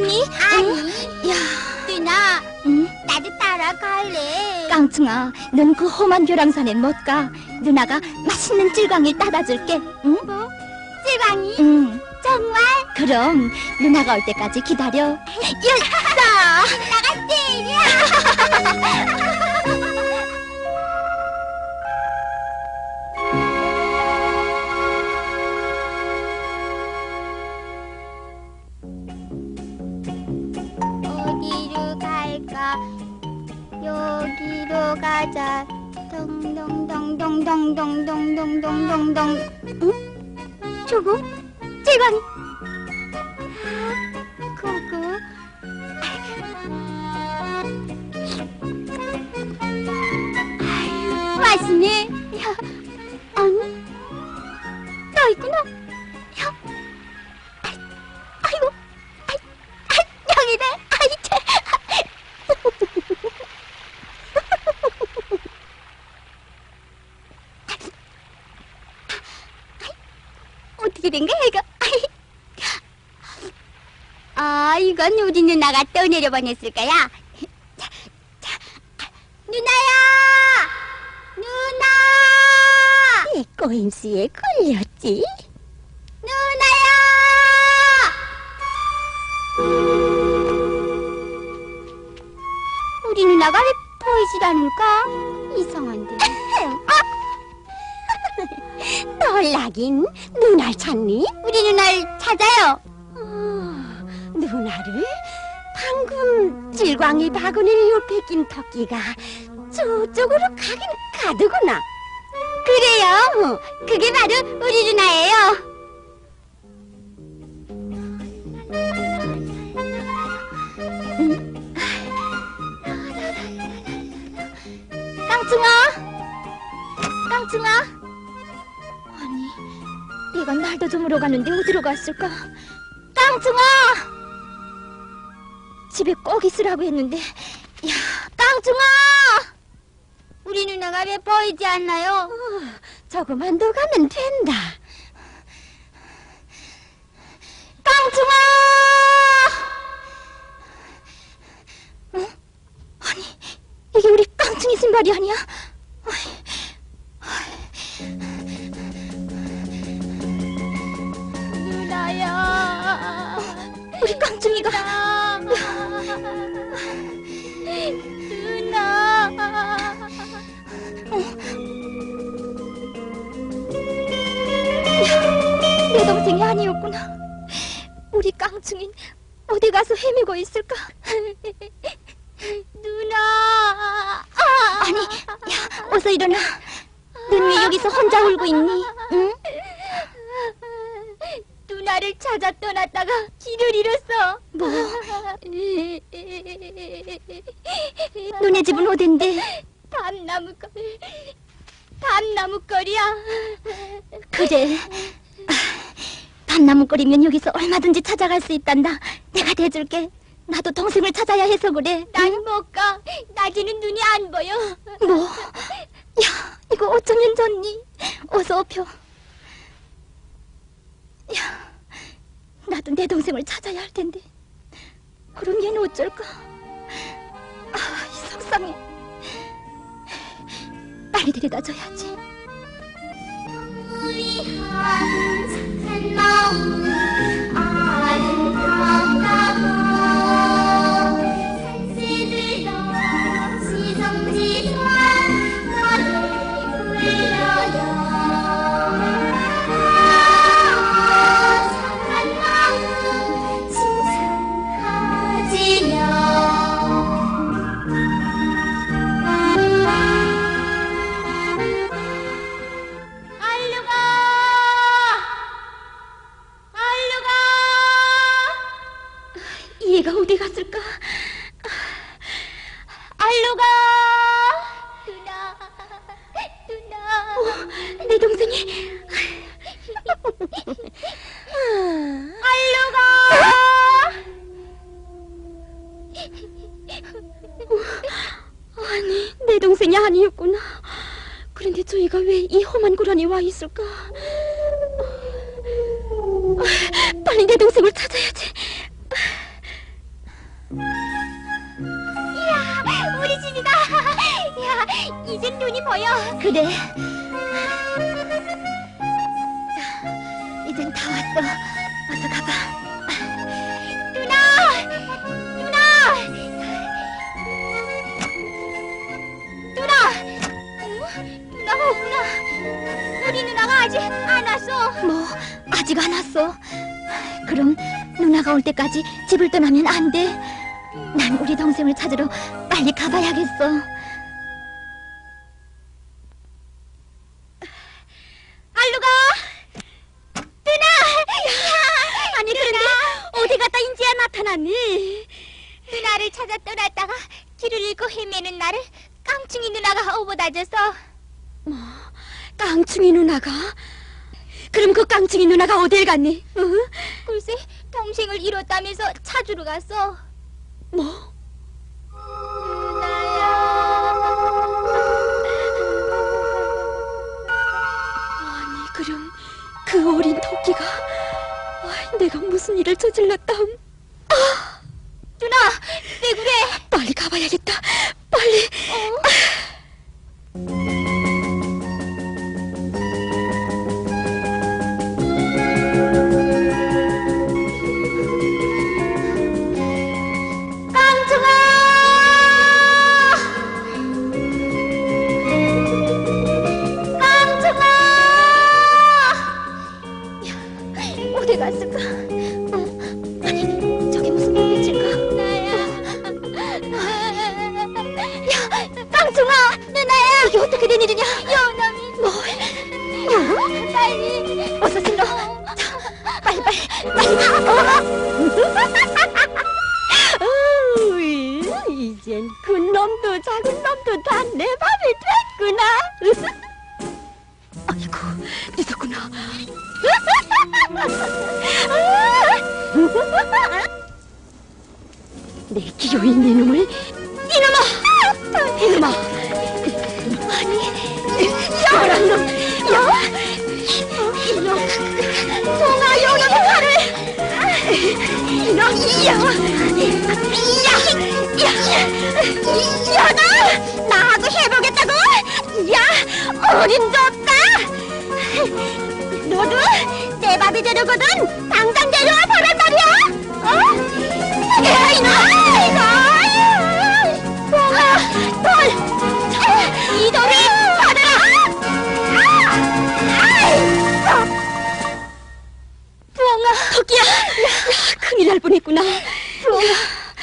괜찮니? 아니, 야, 누나, 응? 나도 따라갈래. 깡충아, 넌 그 험한 교랑산엔 못 가. 누나가 맛있는 찔광이 따다 줄게. 응? 뭐? 찔방이? 응. 정말? 그럼 누나가 올 때까지 기다려. 야싸! 나가 찔이 동동동동동동동 응? 저거? 제 방이 아, 그거 아유, 맛있네 아, 이건 우리 누나가 떠내려 보냈을 거야. 자, 자, 누나야! 누나! 이 꼬임수에 걸렸지? 누나야! 우리 누나가 왜 보이질 않을까? 이상한데. 놀라긴 누날 찾니? 우리 누나를 찾아요. 어, 누나를? 방금 질광이 바구니를 옆에 낀 토끼가 저쪽으로 가긴 가더구나 그래요. 그게 바로 우리 누나예요. 깡충아! 깡충아! 아니, 얘가 날도 저물어 가는데 어디로 갔을까? 깡충아! 집에 꼭 있으라고 했는데, 야, 깡충아! 우리 누나가 왜 보이지 않나요? 조금만 더 가면 된다 깡충아! 어? 아니, 이게 우리 깡충이 신발이 아니야? 누나야. 우리 깡충이가 내 동생이 아니었구나. 우리 깡충이 어디 가서 헤매고 있을까? 누나. 아니, 야, 어서 일어나. 넌왜 여기서 혼자 울고 있니? 응? 누나를 찾아 떠났다가 길을 잃었어. 뭐? 너네 집은 어딘데? 밤나무거리. 밤나무거리야. 그래. 아, 밤나무거리면 여기서 얼마든지 찾아갈 수 있단다. 내가 대줄게. 나도 동생을 찾아야 해서 그래. 난 못 가. 낮에는 눈이 안 보여. 뭐? 야, 이거 어쩌면 좋니? 어서 펴. 야, 나도 내 동생을 찾아야 할 텐데. 그럼 얘는 어쩔까? 아, 이 속상해. 빨리 데려다 줘야지. 우리 한 알루가! 누나, 누나. 어, 내 동생이 알루가! 아니 내 동생이 아니었구나. 그런데 저희가 왜 이 험한 고란에 와 있을까? 빨리 내 동생을 찾아야지. 집이다. 야, 이젠 눈이 보여. 그래. 자, 이젠 다 왔어. 어서 가봐. 누나! 누나! 누나! 어? 누나가 없구나. 우리 누나가 아직 안 왔어. 뭐 아직 안 왔어. 그럼 누나가 올 때까지 집을 떠나면 안 돼. 난 우리 동생을 찾으러 빨리 가봐야겠어. 알루가! 누나! 아니 그런데 어디 갔다 인지야 나타났니? 누나를 찾아 떠났다가 길을 잃고 헤매는 나를 깡충이 누나가 오보다줘서 깡충이 누나가? 그럼 그 깡충이 누나가 어딜 갔니? 응? 글쎄 동생을 잃었다면서 찾으러 갔어. 작은 놈도 다내 맘이 됐구나. 아이고, 늦었구나. 내 기어인 이놈을 이놈아! 이놈아! 아니, 야란 놈! 야! 이놈! 송아 요놈의 칼을! 이놈 이야! 이야! 어림없다! 너도 내 밥이 되려거든 당장 내려와 보란 말이야! 어? 야, 이놈! 야, 큰일 날 뻔했구나. 부엉아,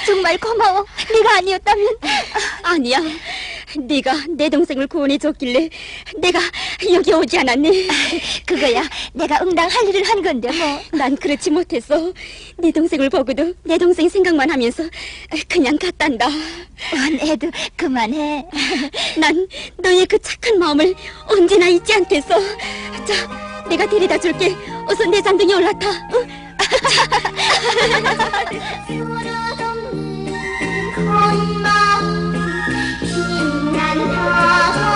정말 고마워. 네가 아니었다면 아니야. 네가 내 동생을 구원해 줬길래 내가 여기 오지 않았니? 그거야. 내가 응당 할 일을 한 건데 뭐. 난 그렇지 못했어. 네 동생을 보고도 내 동생 생각만 하면서 그냥 갔단다. 원 애도 그만해. 난 너의 그 착한 마음을 언제나 잊지 않겠어. 자, 내가 데려다 줄게. 어서 내 잔등에 올라타. 응? 수원아 아!